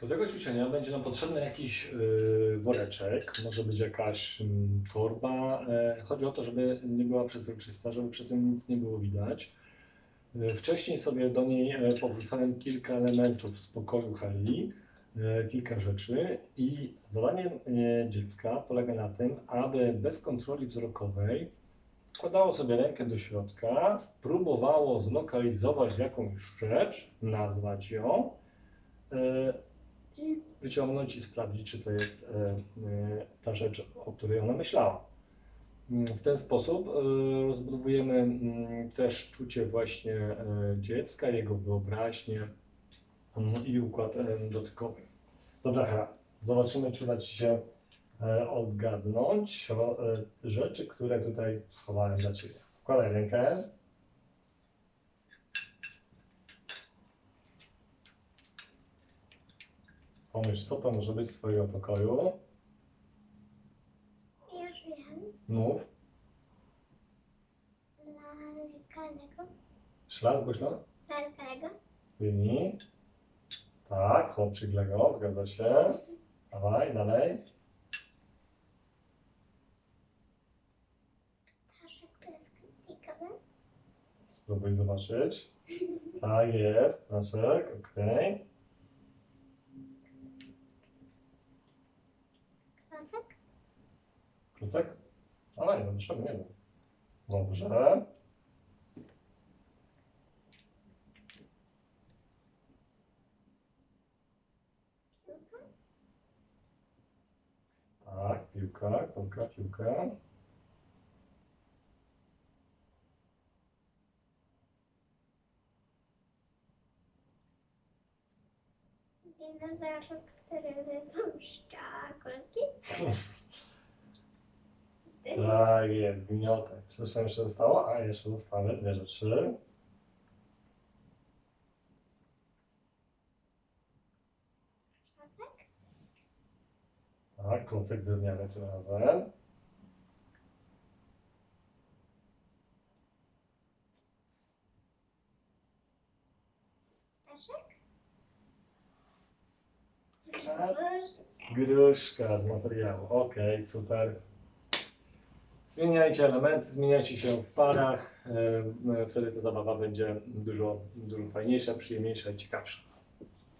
Do tego ćwiczenia będzie nam potrzebny jakiś y, woreczek, może być jakaś mm, torba. E, chodzi o to, żeby nie była przezroczysta, żeby przez nią nic nie było widać. E, Wcześniej sobie do niej e, powrzucałem kilka elementów z pokoju Heli, kilka rzeczy i zadaniem dziecka polega na tym, aby bez kontroli wzrokowej wkładało sobie rękę do środka, spróbowało zlokalizować jakąś rzecz, nazwać ją i wyciągnąć i sprawdzić, czy to jest e, e, ta rzecz, o której ona myślała. Mm, W ten sposób e, rozbudowujemy mm, też czucie właśnie dziecka, jego wyobraźnię mm, i układ dotykowy. Dobra, Hera, zobaczymy, czy uda Ci się odgadnąć rzeczy, które tutaj schowałem dla Ciebie. Wkładaj rękę. Pomyśl, co to może być z Twojego pokoju. Już wiem. Mów. Lalkalego. Ślad głośno. Lalkalego. Wyjmij. Tak, chłopczyk Lego, zgadza się. Dawaj, dalej. Ptaszek plastikowy. Spróbuj zobaczyć. Tak jest, Ptaszek, okej. Klocek. Klucek? A nie, no dlaczego nie wiem. Dobrze. Piłka. Tak, piłka, piłka, piłka. Dinozaur, który wypuszcza kulki. Tak jest, gniotek. Co tam jeszcze zostało? A, jeszcze zostały dwie rzeczy. Klocek. Tak, klocek drewniany tym razem. Ptaszek. Gruszka z materiału. Okej, super. Zmieniajcie elementy, zmieniajcie się w parach. e, e, Wtedy ta zabawa będzie dużo, dużo fajniejsza, przyjemniejsza i ciekawsza.